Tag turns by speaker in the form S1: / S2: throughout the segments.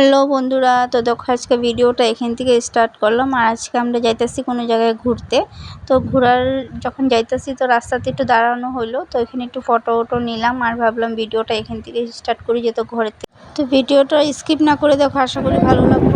S1: Hello বন্ধুরা, তো দেখো আজকে ভিডিওটা এখান থেকে স্টার্ট করলাম। আর আজকে আমরা যাইতেছি কোনো জায়গায় ঘুরতে। তো ঘোরার যখন যাইতেছি, তো রাস্তাতে একটু দাঁড়ানো হলো তো এখানে একটু ফটো ওটো নিলাম আর ভাবলাম ভিডিওটা এখান থেকে স্টার্ট করি যেত ঘরেতে তো ভিডিওটা স্কিপ না করে দেখো, আশা করি ভালো লাগবে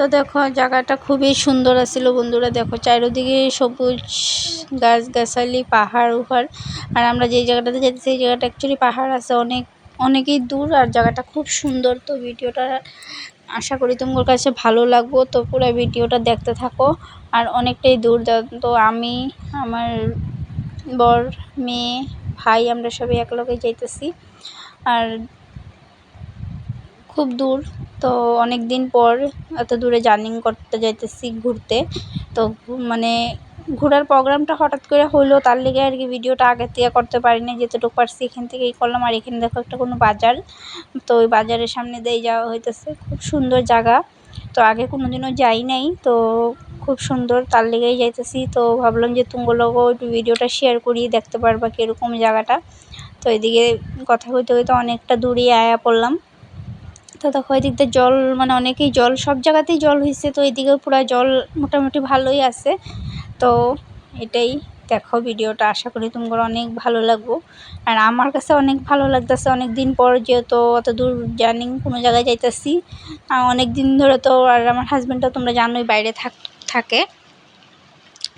S1: তো দেখো, জায়গাটা খুবই সুন্দর আছিল বন্ধুরা। দেখো, চারিদিকে সবুজ গাছ গাছালি, পাহাড় উহাড় আর আমরা যেই জায়গাটাতে যেতে, সেই জায়গাটা অ্যাকচুয়ালি পাহাড় আছে। অনেক, অনেকই দূর, আর জায়গাটা খুব সুন্দর। তো ভিডিওটা আশা করি তোমার কাছে ভালো লাগবো। তো পুরো ভিডিওটা দেখতে থাকো, আর অনেকটাই দূর। তো আমি, আমার বর, মেয়ে, ভাই, আমরা সবাই একলগে যাইতেছি। আর খুব দূর, তো অনেক দিন পর এত দূরে জার্নি করতে যাইতেছি ঘুরতে। তো মানে ঘোরার প্রোগ্রামটা হঠাৎ করে হলো তার লেগে আর কি ভিডিওটা আগের থেকে করতে পারিনি, যেতটুকু পারছি এখান থেকেই করলাম। আর এখানে দেখো একটা কোনো বাজার, তো ওই বাজারের সামনে দিয়ে যাওয়া হইতেছে। খুব সুন্দর জায়গা, তো আগে কোনো দিনও যাই নাই, তো খুব সুন্দর, তার লেগেই যাইতেছি। তো ভাবলাম যে তুমগুলোকেও একটু ভিডিওটা শেয়ার করি, দেখতে পারবা কীরকম জায়গাটা। তো এদিকে কথা হইতে হইতে অনেকটা দূরেই আয়া পড়লাম। তো দেখো, এদিক দিয়ে জল মানে অনেকেই জল, সব জায়গাতেই জল হয়েছে তো এদিকেও পুরো জল মোটামুটি ভালোই আছে। তো এটাই দেখো ভিডিওটা, আশা করি তোমার অনেক ভালো লাগবো। আর আমার কাছে অনেক ভালো লাগতেছে অনেক দিন পর যেহেতু অত দূর জার্নি, কোনো জায়গায় যাইতেছি অনেক দিন ধরে তো, আর আমার হাজব্যান্ডও তোমরা জানোই, বাইরে থাক, থাকে।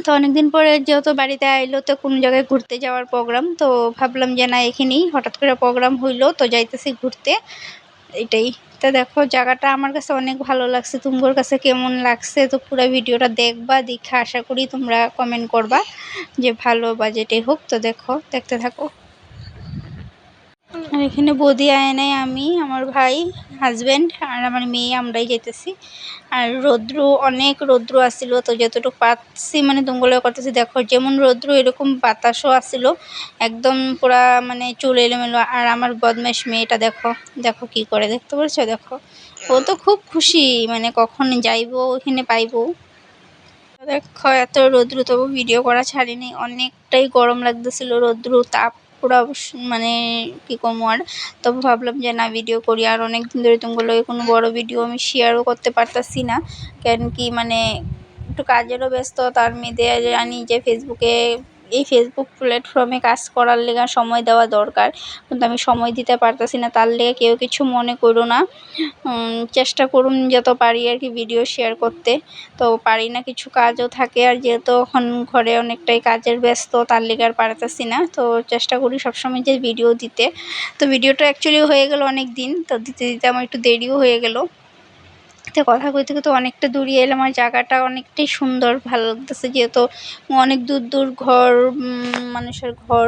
S1: তো অনেক দিন পরে যেহেতু বাড়িতে আইলো, তো কোনো জায়গায় ঘুরতে যাওয়ার প্রোগ্রাম তো ভাবলাম যে না, এখানেই হঠাৎ করে প্রোগ্রাম হইল, তো যাইতেছি ঘুরতে। এটাই। তো দেখো জায়গাটা আমার কাছে অনেক ভালো লাগছে। তোমার কাছে কেমন লাগছে? তো পুরো ভিডিওটা দেখবা, দেখে আশা করি তোমরা কমেন্ট করবা যে ভালো বাজেটে হোক। তো দেখো, দেখতে থাকো। আর এখানে বৌদি আয় নাই, আমি, আমার ভাই হাজব্যান্ড আর আমার মেয়ে, আমরাই যেতেছি আর রৌদ্র, অনেক রৌদ্র আসছিল তো যতটুকু পাচ্ছি মানে তুমগুলো করতেছি দেখো, যেমন রৌদ্র, এরকম বাতাসও আসছিল একদম পুরা মানে চুল এলোমেলো। আর আমার বদমাস মেয়েটা দেখো দেখো কি করে, দেখতে পারছ দেখো, ও তো খুব খুশি মানে কখন যাইবো, ওখানে পাইবো। দেখো, এত রৌদ্র, তবু ভিডিও করা ছাড়িনি, অনেকটাই গরম লাগতেছিল রৌদ্র, তাপ পুরো মানে কী কমো আর? তবু ভাবলাম যে না ভিডিও করি। আর অনেক দিন ধরে তোমাগুলোকে কোনো বড় ভিডিও আমি শেয়ারও করতে পারতাছি না। কেন কি মানে একটু কাজেরও ব্যস্ত, তার মেয়েদের জানি যে ফেসবুকে এই ফেসবুক প্ল্যাটফর্মে কাজ করার লেগে সময় দেওয়া দরকার। কিন্তু আমি সময় দিতে পারতেছি না, তার লেগে কেউ কিছু মনে করো না। চেষ্টা করুন যত পারি আর কি ভিডিও শেয়ার করতে। তো পারি না, কিছু কাজও থাকে আর যেহেতু এখন ঘরে অনেকটাই কাজের ব্যস্ত, তার লেগে আর পারতেছি না। তো চেষ্টা করি সবসময় যে ভিডিও দিতে। তো ভিডিওটা অ্যাকচুয়ালি হয়ে গেল অনেক দিন তো দিতে দিতে আমার একটু দেরিও হয়ে গেল। তো কথা কইতে কইতে অনেকটা দূরে এলাম আর জায়গাটা অনেকটাই সুন্দর, ভালো লাগতেছে যেহেতু অনেক দূর দূর ঘর মানুষের ঘর।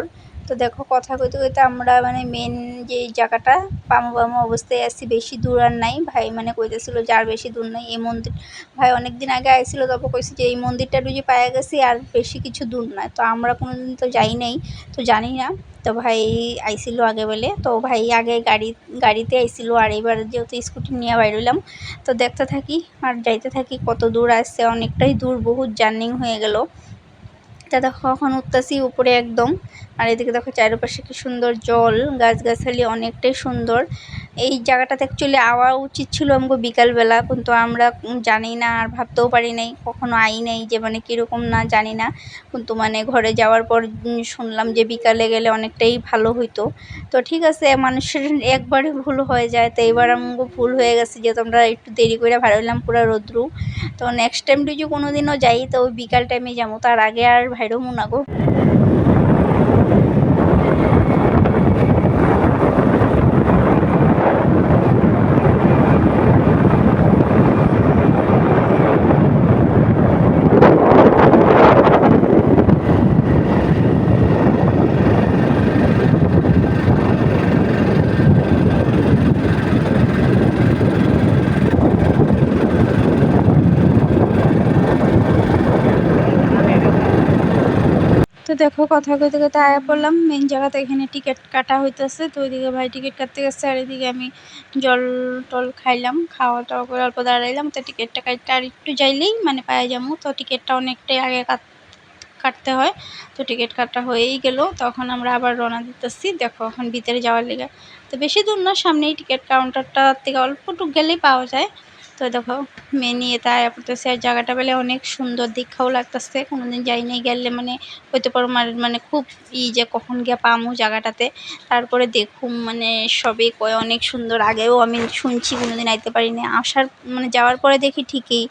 S1: তো দেখো, কথা কইতে কইতে আমরা মানে মেন যে জায়গাটা পামো পামো অবস্থায় আসছি বেশি দূর আর নাই। ভাই মানে কইতেছিল যে আর বেশি দূর নাই, এই মন্দির, ভাই অনেক দিন আগে আইছিল তবে কইছি যে এই মন্দিরটা যে পায়ে গেছি, আর বেশি কিছু দূর নয়। তো আমরা কোনো দিন তো যাই নাই, তো জানি না। তো ভাই আইছিল আগে বলে, তো ভাই আগে গাড়ি, গাড়িতে আইছিল, আর এবার যেহেতু স্কুটি নিয়ে বাইরলাম তো দেখতে থাকি, আর যাইতে থাকি কত দূর আসছে, অনেকটাই দূর, বহুত জার্নিং হয়ে গেল। তা দেখো, এখন উঠতেছি উপরে একদম। আর এদিকে দেখো চারপাশে কি সুন্দর জল, গাছগাছালি অনেকটাই সুন্দর। এই জায়গাটাতে অ্যাকচুয়ালি আওয়া উচিত ছিল আমাকে বিকালবেলা, কিন্তু আমরা জানি না আর ভাবতেও পারি নাই, কখনো আই নাই যে মানে কীরকম না জানি না। কিন্তু মানে ঘরে যাওয়ার পর শুনলাম যে বিকালে গেলে অনেকটাই ভালো হইতো। তো ঠিক আছে, মানুষের একবারে ভুল হয়ে যায়, তো এবার আমাকে ভুল হয়ে গেছে যেহেতু আমরা একটু দেরি করে ভাড়াইলাম পুরো রোদ্রু। তো নেক্সট টাইম যদি কোনো দিনও যাই, তো বিকাল টাইমে যাব, তার আগে আর ভাইরও মুনাগো। দেখো, কথা কইতে কইতে আয়া পড়লাম। মেন জায়গাতে এখানে টিকিট কাটা হইতেছে। তো ওইদিকে ভাই টিকিট কাটতে গেছে আর এদিকে আমি জল টল খাইলাম, খাওয়া দাওয়া করে অল্প দাঁড়াইলাম। তো টিকিটটা কাটতে আর একটু যাইলেই মানে পায়ে যাব। তো টিকিটটা অনেকটাই আগে কাট, কাটতে হয়। তো টিকিট কাটা হয়েই গেল। তখন আমরা আবার রওনা দিতেছি। দেখো, এখন ভিতরে যাওয়ার লেগে। তো বেশি দূর না, সামনেই টিকিট কাউন্টারটা থেকে অল্পটুক গেলেই পাওয়া যায়। তো দেখো মেয়ে নিয়ে তাই পড়তেছে আর জায়গাটা বলে অনেক সুন্দর দীক্ষাও লাগতেছে। কোনোদিন যাই নাই গেলে মানে হইতে পারো মানে খুব ই যে কখন গিয়ে পামু জায়গাটাতে। তারপরে দেখুম মানে সবই কয় অনেক সুন্দর। আগেও আমি শুনছি কোনোদিন আইতে পারিনি। আসার মানে যাওয়ার পরে দেখি ঠিকই।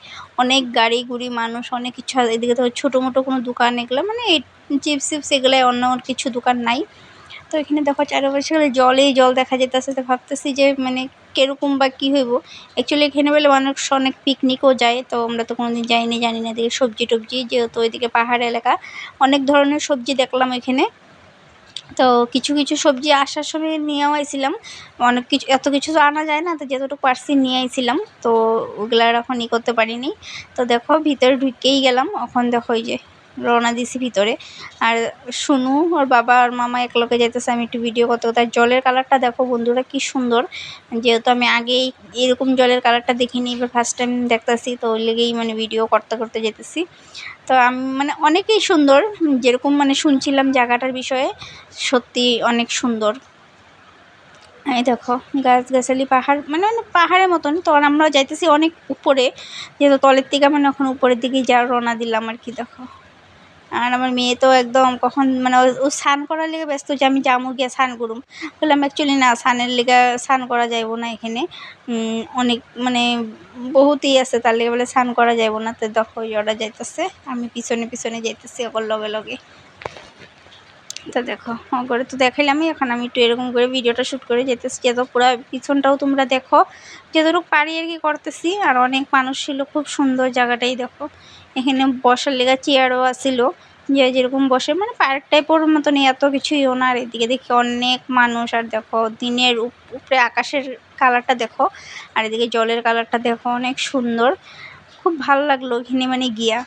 S1: অনেক গাড়ি গুড়ি মানুষ, অনেক কিছু এদিকে তো ছোটো মোটো কোনো দোকান এগুলো মানে চিপস চিপস এগুলো অন্য কিছু দোকান নাই। তো এখানে দেখো চারপাশে জলেই জল দেখা যেতেছে তো ভাবতেছি যে মানে কীরকম বা কী হইব? অ্যাকচুয়ালি এখানে বলে মানুষ অনেক পিকনিকও যায়, তো আমরা তো কোনোদিন যাইনি, জানি না। এদিকে সবজি টবজি, যেহেতু ওইদিকে পাহাড় এলাকা, অনেক ধরনের সবজি দেখলাম এখানে। তো কিছু কিছু সবজি আসার সময় নিয়েও আইছিলাম। অনেক কিছু, এত কিছু তো আনা যায় না, তো যতটুকু পারছি নিয়ে আইছিলাম। তো ওগুলো আর এখন ই করতে পারিনি। তো দেখো, ভিতরে ঢুকেই গেলাম। এখন দেখো এই যে রওনা দিছি ভিতরে। আর শুনু ওর বাবা আর মামা একলগে যাইতেছে, আমি একটু ভিডিও করতে আর জলের কালারটা দেখো বন্ধুরা, কি সুন্দর। যেহেতু আমি আগেই এরকম জলের কালারটা দেখিনি, এবার ফার্স্ট টাইম দেখতেছি, তো ওই লেগেই মানে ভিডিও করতে করতে যেতেছি তো আমি মানে অনেকেই সুন্দর, যেরকম মানে শুনছিলাম জায়গাটার বিষয়ে, সত্যি অনেক সুন্দর। এই দেখো, গাছগাছালি, পাহাড় মানে পাহাড়ের মতন। তো আমরা যাইতেছি অনেক উপরে, যেহেতু তলের থেকে মানে এখন উপরের দিকেই যা রওনা দিলাম আর কি, দেখো। আর আমার মেয়ে তো একদম কখন মানে ও স্নান করার লেগে ব্যস্ত যে আমি যাব গিয়ে স্নান করুম। বললাম অ্যাকচুয়ালি না, স্নানের লেগে স্নান করা যাইব না এখানে। অনেক মানে বহুতই আছে, তার লেগে বলে স্নান করা যাইব না। তো দেখো ওরা যাইতেছে, আমি পিছনে পিছনে যাইতেছি ওর লগে লগে। তো দেখো করে তো দেখাইলামই এখন আমি একটু এরকম করে ভিডিওটা শ্যুট করে যেতেছি যেত পুরো পিছনটাও তোমরা দেখো। যতটুকু পারি আর কি করতেছি, আর অনেক মানুষ ছিল, খুব সুন্দর জায়গাটাই দেখো। এখানে বসার লেগা চেয়ারও আসিল। যে যেরকম বসে মানে পার্ক টাইপের মতন এত কিছুই ওনার এদিকে দেখি অনেক মানুষ, আর দেখো দিনের উপরে আকাশের কালারটা দেখো, আর এদিকে জলের কালারটা দেখো, অনেক সুন্দর। খুব ভালো লাগল এখানে মানে গিয়া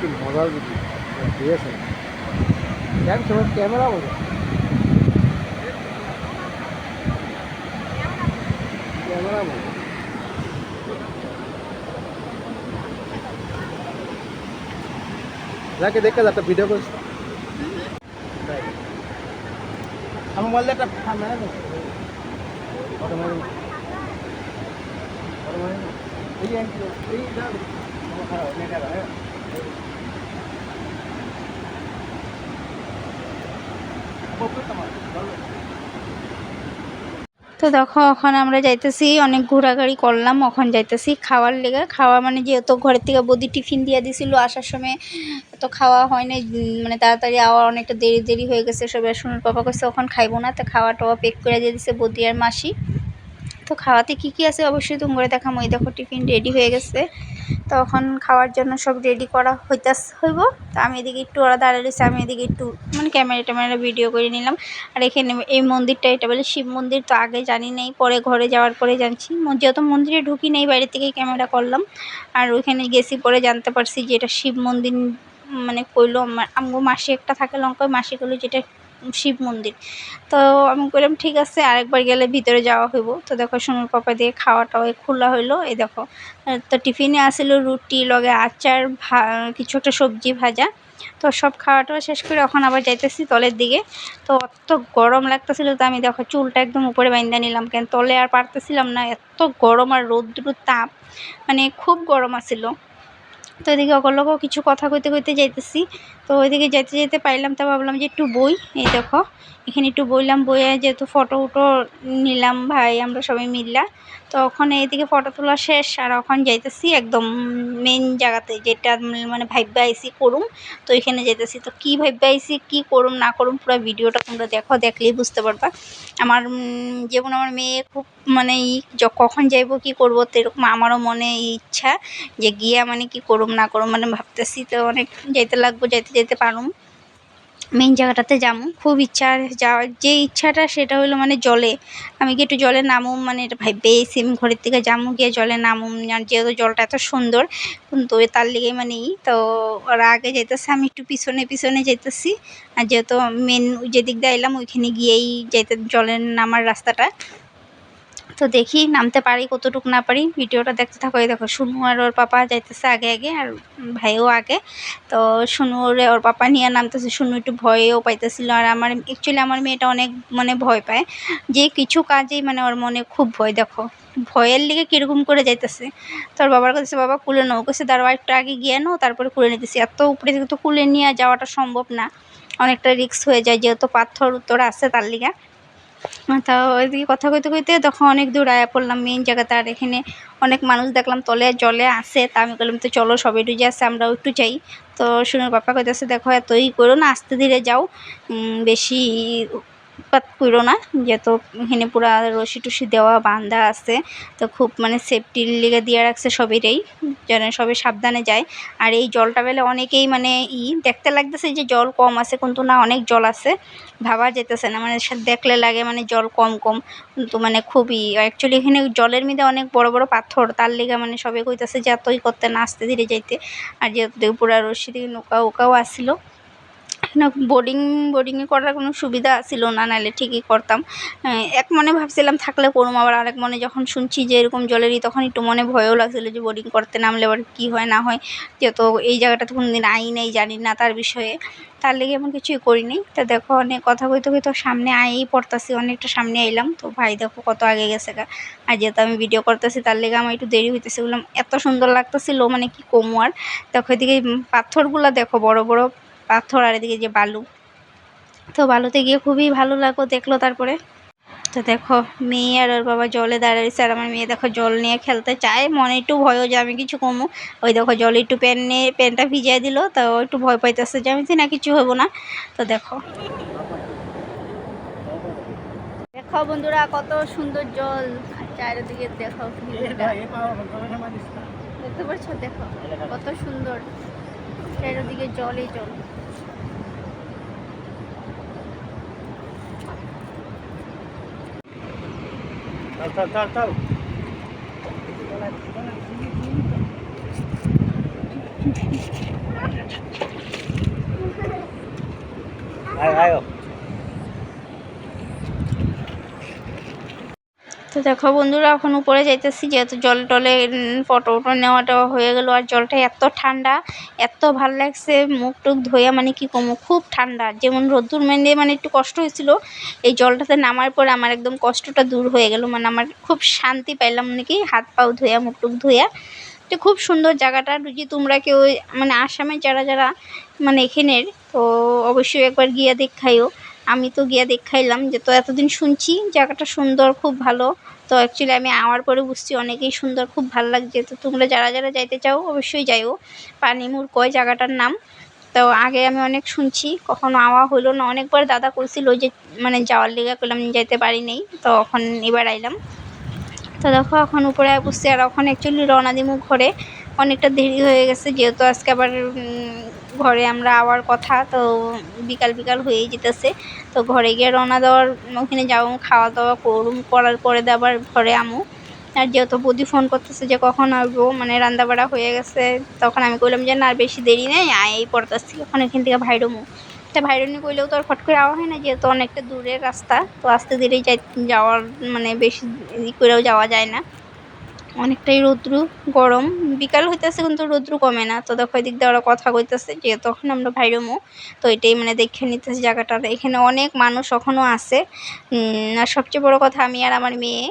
S2: কি মজার বুঝি ঠিক আছে দেখ তোমার ক্যামেরা বোঝা ক্যামেরা বোঝা যাকে দেখে যা একটা ভিডিও করছি আমি বললে একটা ক্যামেরা অটোমেটিক অটোমেটিক এই এই খারাপ নেটা
S1: তো দেখো, এখন আমরা যাইতেছি, অনেক ঘোরাঘুরি করলাম, এখন যাইতেছি খাওয়ার লেগে। খাওয়া মানে যেহেতু ঘরের থেকে বদি টিফিন দিয়ে দিছিল, আসার সময় তো খাওয়া হয় মানে তাড়াতাড়ি আওয়ার অনেকটা দেরি দেরি হয়ে গেছে, সবাই শুনুন, পাপা কইছে ওখান খাইবো না। তো খাওয়া টাওয়া পেক করে দিয়ে দিছে বদি আর মাসি। তো খাওয়াতে কি কি আছে অবশ্যই তুমি করে দেখাম। ওই দেখো, টিফিন রেডি হয়ে গেছে। তখন খাওয়ার জন্য সব রেডি করা হইতাস হইব। তো আমি এদিকে একটু ওরা দাঁড়িয়ে রয়েছে, আমি এদিকে একটু মানে ক্যামেরা ট্যামেরা ভিডিও করে নিলাম। আর এখানে এই মন্দিরটা, এটা বলে শিব মন্দির, তো আগে জানি নেই, পরে ঘরে যাওয়ার পরে জানছি। যেহেতু মন্দিরে ঢুকি নেই, বাইরে থেকেই ক্যামেরা করলাম। আর ওইখানে গেছি, পরে জানতে পারছি যে এটা শিব মন্দির মানে কইলো আমার আমগো মাসি একটা থাকে লঙ্কায় মাসি কইলো যেটা শিব মন্দির। তো আমি বললাম ঠিক আছে, আরেকবার গেলে ভিতরে যাওয়া হইব। তো দেখো সোনুর পাপা দিয়ে খাওয়াটাও খোলা হইল, এই দেখো। তো টিফিনে আসিল রুটি, লগে আচার, ভা, কিছু একটা সবজি ভাজা। তো সব খাওয়াটাও শেষ করে এখন আবার যাইতেছি তলের দিকে। তো অত গরম লাগতেছিল তো আমি দেখো, চুলটা একদম উপরে বাইন্দা নিলাম। কেন, তলে আর পারতেছিলাম না, এত গরম আর রৌদ্র তাপ মানে খুব গরম আসিল তো এদিকে অকলকেও কিছু কথা কইতে কইতে যাইতেছি। তো ওইদিকে যেতে যেতে পাইলাম, তো ভাবলাম যে একটু বই, এই দেখো, এখানে একটু বইলাম, বইয়ে যেহেতু ফটো উটো নিলাম ভাই, আমরা সবাই মিললা। তো ওখানে এদিকে ফটো তোলা শেষ, আর ওখানে যাইতেছি একদম মেন জায়গাতে, যেটা মানে ভাইবা আইসি করুম, তো এখানে যাইতেছি। তো কী ভাইবা আইসি, কী করুম, না করুম, পুরো ভিডিওটা তোমরা দেখো, দেখলেই বুঝতে পারবা। আমার যেমন আমার মেয়ে খুব মানে কখন যাইবো, কি করব, তো এরকম আমারও মনে ইচ্ছা যে গিয়া মানে কি করুম, না করুম মানে ভাবতেছি তো অনেক যাইতে লাগবো, যাইতে যেতে পারুম। মেইন জায়গাটাতে যাব খুব ইচ্ছা যাওয়ার, যে ইচ্ছাটা সেটা হলো মানে জলে। আমি কি একটু জলে নামুম? মানে এটা ভাইবে সিম ঘরের থেকে যাব গিয়ে জলে নামুম। যেহেতু জলটা এত সুন্দর তো তার লেগে মানে তো ওরা আগে যাইতেছে, আমি একটু পিছনে পিছনে যাইতেছি। আর যেহেতু মেন যেদিক দিয়ে এলাম ওইখানে গিয়েই যাইতে জলের নামার রাস্তাটা। তো দেখি, নামতে পারি, কতটুকু না পারি। ভিডিওটা দেখতে থাকো, এই দেখো, শুনু আর ওর পাপা যাইতেছে আগে আগে, আর ভাইও আগে। তো শুনু ওরে পাপা নিয়ে নামতেছে, শুনু একটু ভয়েও পাইতেছিল। আর আমার অ্যাকচুয়ালি আমার মেয়েটা অনেক মানে ভয় পায়। যে কিছু কাজেই মানে ওর মনে খুব ভয়, দেখো। ভয়ের লিগে কীরকম করে যাইতেছে। তোর বাবার কাছে, বাবা কুলে নাও কাছে দাঁড়াও, একটু আগে গিয়ে নাও, তারপরে কুলে নিতেছি। এত উপরে থেকে তো কুলে নিয়ে যাওয়াটা সম্ভব না। অনেকটা রিস্ক হয়ে যায়, যেহেতু পাথর উত্তর আছে তার লিগা। তা ওইদিকে কথা কইতে কইতে তখন অনেক দূর আয়া পড়লাম মেন জায়গাতে। আর এখানে অনেক মানুষ দেখলাম, তলে জলে আসে তা আমি বললাম তো চলো সবাই ডুজে আসে আমরাও একটু যাই। তো শুনুর পাপা কইতেছে, দেখো এতই করো না, আস্তে ধীরে যাও। বেশি উৎপাত করো না, যেহেতু এখানে পুরা রশি টুসি দেওয়া, বান্ধা আছে, তো খুব মানে সেফটির লিগে দিয়ে রাখছে সবেরই, যেন সবে সাবধানে যায়। আর এই জলটা পেলে অনেকেই মানে ই, দেখতে লাগতেছে যে জল কম আছে, কিন্তু না অনেক জল আছে, ভাবা যেতেছে না মানে দেখলে লাগে মানে জল কম কম, কিন্তু মানে খুবই অ্যাকচুয়ালি এখানে জলের মধ্যে অনেক বড় বড় পাথর, তার লেগে মানে সবাই কইতাছে যে এতই করতে না, আসতে ধীরে যাইতে। আর যেহেতু পুরা রশি দিয়ে নৌকা উকাও আসছিল না বোর্ডিং বোর্ডিংয়ে করার কোনো সুবিধা ছিল না, নাহলে ঠিকই করতাম। এক মনে ভাবছিলাম থাকলে করুম, আবার আরেক মনে যখন শুনছি যে এরকম জলেরই তখন একটু মনে ভয়ও লাগছিল যে বোর্ডিং করতে নামলে আবার কী হয়, না হয়। যেহেতু এই জায়গাটাতে কোনো দিন আই নেই, জানি না তার বিষয়ে। তার লেগে এমন কিছুই করিনি। তা দেখো, অনেক কথা কইতে কইতে সামনে আয়েই পড়তাছি, অনেকটা সামনে আইলাম। তো ভাই, দেখো কত আগে গেছে গা। আর যেহেতু আমি ভিডিও করতেছি, তার লেগে আমার একটু দেরি হইতেছে। বললাম, এত সুন্দর লাগতেছিল মানে কি কমু আর? দেখো এদিকে পাথরগুলা দেখো, বড় বড়। পাথর আর এদিকে যে বালু। তো বালুতে গিয়ে খুবই ভালো লাগল দেখল তারপরে। তো দেখো, মেয়ে আর ওর বাবা জলে দাঁড়িয়েছে আর আমার মেয়ে দেখো জল নিয়ে খেলতে চায়। মনে একটু ভয়ও যে আমি কিছু কমু। ওই দেখো জলে একটু প্যান নিয়ে প্যানটা ভিজিয়ে দিল। তো একটু ভয় পাইতেছে যে আমি না কিছু হব না। তো দেখো। দেখো বন্ধুরা, কত সুন্দর জল। চারিদিকে দেখো দেখতে পাচ্ছ? দেখো, কত সুন্দর। চারিদিকে জলই জল।
S2: চল চল চল চল আয় আয়
S1: তো দেখো বন্ধুরা, এখন উপরে যাইতেছি, যেহেতু জল টলে ফটো উটো নেওয়া টেওয়া হয়ে গেলো আর জলটা এত ঠান্ডা, এত ভালো লাগছে মুখ টুক ধোয়া মানে কি কমো খুব ঠান্ডা। যেমন রোদ্দুর মেনে মানে একটু কষ্ট হয়েছিল, এই জলটাতে নামার পরে আমার একদম কষ্টটা দূর হয়ে গেল মানে আমার খুব শান্তি পাইলাম নাকি হাত পাও ধোয়া মুখ টুক ধোয়া। তো খুব সুন্দর জায়গাটা, যদি তোমরা কেউ মানে আসামে যারা যারা মানে এখানের, তো অবশ্যই একবার গিয়া দেখাইও। আমি তো গিয়া দেখাইলাম যে তো এতদিন শুনছি জায়গাটা সুন্দর, খুব ভালো। তো অ্যাকচুয়ালি আমি আওয়ার পরে বুঝছি অনেকেই সুন্দর, খুব ভালো লাগছে। তো তোমরা যারা যারা যাইতে চাও অবশ্যই যাইও। পানিমুর কয় জায়গাটার নাম? তো আগে আমি অনেক শুনছি, কখনো আওয়া হলো না। অনেকবার দাদা করছিল যে মানে যাওয়ার লেগে করলাম যাইতে পারি নাই। তো এখন এবার আইলাম। তো দেখো এখন উপরে বসছি। আর এখন অ্যাকচুয়ালি রওনা দিমু ঘরে। অনেকটা দেরি হয়ে গেছে, যেহেতু আজকে আবার ঘরে আমরা আওয়ার কথা, তো বিকাল বিকাল হয়েই যেতেছে। তো ঘরে গিয়ে রওনা দেওয়ার, ওখানে যাব খাওয়া দাওয়া করুম, করার পরে আবার ঘরে আমু। আর যেহেতু বৌদি ফোন করতেছে যে কখন আসব মানে রান্না বাড়া হয়ে গেছে, তখন আমি কইলাম যে, না আর বেশি দেরি নেই এই পড়তেছি ওখানে এখান থেকে ভাইরমু তা ভাইরনি কইলেও তো আর ফট করে আওয়া হয় না, যেহেতু অনেকটা দূরের রাস্তা, তো আস্তে ধীরে যাওয়ার মানে বেশি করেও যাওয়া যায় না। অনেকটাই রৌদ্রু গরম। বিকাল হইতেছে কিন্তু রৌদ্রু কমে না। তো দেখো এদিক দিয়ে ওরা কথা কইতেছে যে তখন আমরা ভাইরমো তো এটাই মানে দেখে নিতেছি জায়গাটা। এখানে অনেক মানুষ এখনও আছে। আর সবচেয়ে বড় কথা, আমি আর আমার মেয়ে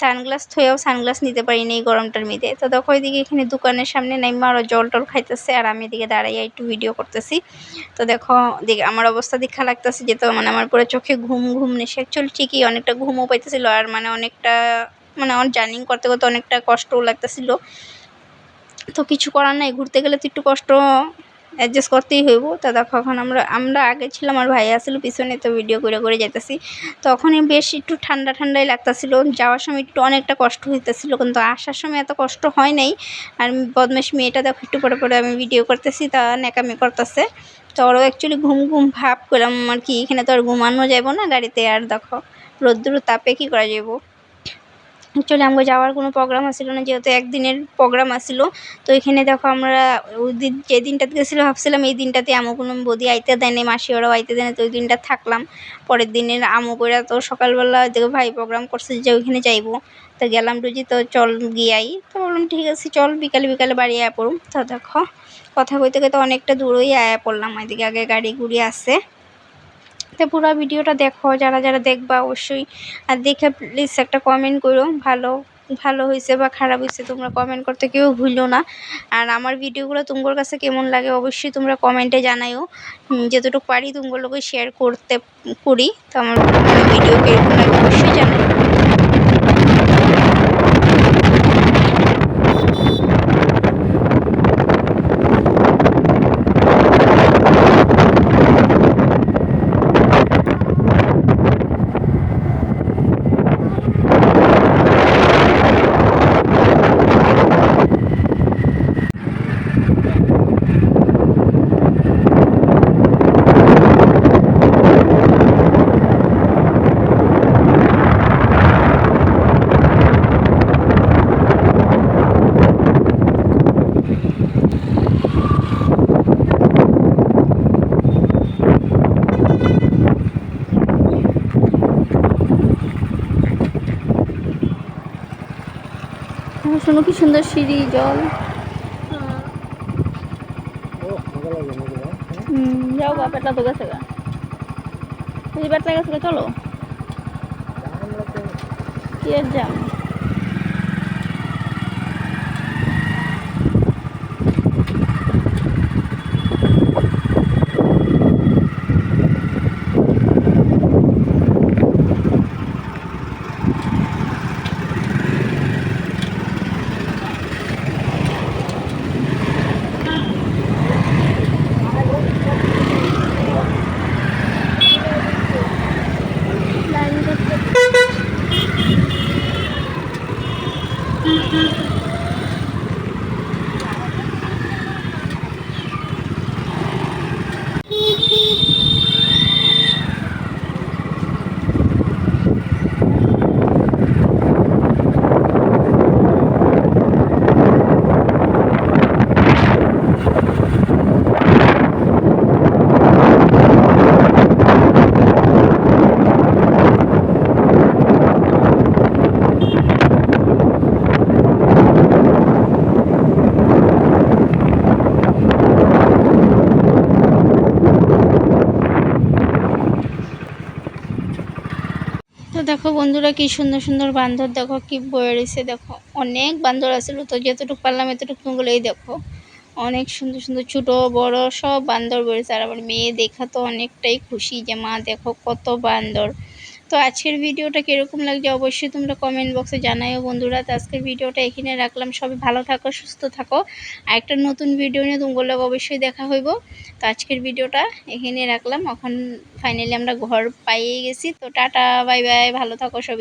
S1: সানগ্লাস থুয়েও সানগ্লাস নিতে পারিনি এই গরমটার মধ্যে। তো দেখো এদিকে এখানে দোকানের সামনে নাইমা ওরা জল টল খাইতেছে, আর আমি এদিকে দাঁড়াইয়া একটু ভিডিও করতেছি। তো দেখো, দেখে, আমার অবস্থা দেখা লাগতেছে যে তো মানে আমার পুরো চোখে ঘুম ঘুম নেশে অ্যাকচুয়ালি ঠিকই অনেকটা ঘুমও পাইতেছিল, আর মানে অনেকটা মানে আমার জার্নি করতে করতে অনেকটা কষ্টও লাগতেছিল। তো কিছু করার নাই, ঘুরতে গেলে তো একটু কষ্ট অ্যাডজাস্ট করতেই হইব। তা দেখো এখন আমরা আমরা আগে ছিলাম আর ভাই আসছিল পিছনে তো ভিডিও করে করে যেতেছি তখনই বেশ একটু ঠান্ডা ঠান্ডাই লাগতেছিল। যাওয়ার সময় একটু অনেকটা কষ্ট হইতেছিল, কিন্তু আসার সময় এত কষ্ট হয় নাই। আর বদমাস মেয়েটা দেখো একটু পরে পরে আমি ভিডিও করতেছি, তা ন্যাকামি করতেছে। তো ওরও অ্যাকচুয়ালি ঘুম ঘুম ভাব করলাম আর কি এখানে তো আর ঘুমানো যাব না গাড়িতে? আর দেখো রোদ্দুর তাপে কি করা যাব অ্যাকচুয়ালি আমাকে যাওয়ার কোনো প্রোগ্রাম আসছিল না, যেহেতু একদিনের প্রোগ্রাম আসছিল তো এখানে দেখো আমরা ওই দিন যে দিনটাতে গেছিল, ভাবছিলাম এই দিনটাতে আমু কোনো বদি আইতে দেয় নাই মাসি ওরাও আইতে দেয় না তো ওই দিনটা থাকলাম। পরের দিনের আমু করে তো সকালবেলা দেখো ভাই প্রোগ্রাম করছে যে ওইখানে যাইবো। তো গেলাম রুজি, তো চল গিয়াই তো বললাম, ঠিক আছে, চল বিকালে বিকালে বাড়ি আয়া পড়ুম। তো দেখো, কথা কইতে কইতে অনেকটা দূরই আয়া পড়লাম। এদিকে আগে গাড়ি গুড়ি আছে। তো পুরো ভিডিওটা দেখো, যারা যারা দেখবা অবশ্যই। আর দেখে প্লিজ একটা কমেন্ট করো, ভালো ভালো হয়েছে বা খারাপ হয়েছে তোমরা কমেন্ট করতে কেউ ভুলো না। আর আমার ভিডিওগুলো তোমার কাছে কেমন লাগে অবশ্যই তোমরা কমেন্টে জানাইও। যতটুকু পারি তোমার লোকে শেয়ার করতে, করি। তো আমার ভিডিও কেমন লাগে অবশ্যই জানাই শোনো কি সুন্দর সিঁড়ি, জল? যাও গা পেটলা তো গেছে গা। পেটলা গেছে চলো। কি আর যাম দেখো বন্ধুরা, কি সুন্দর সুন্দর বান্দর, দেখো কি বয়ে রয়েছে দেখো অনেক বান্দর আছিল তো যতটুকু পারলাম এতটুকু তুমগুলোই দেখো। অনেক সুন্দর সুন্দর ছোট, বড় সব বান্দর বেড়েছে আর আমার মেয়ে দেখা তো অনেকটাই খুশি যে, মা, দেখো কত বান্দর। তো আজকের ভিডিওটা কীরকম লাগছে অবশ্যই তোমরা কমেন্ট বক্সে জানাইও বন্ধুরা। তো আজকের ভিডিওটা এখানে রাখলাম। সবাই ভালো থাকো, সুস্থ থাকো। আর একটা নতুন ভিডিও নিয়ে তোমাগুলো অবশ্যই দেখা হইব। তো আজকের ভিডিওটা এখানে রাখলাম। এখন ফাইনালি আমরা ঘর পাইয়ে গেছি। তো টাটা বাই বাই ভালো থাকো সবাই।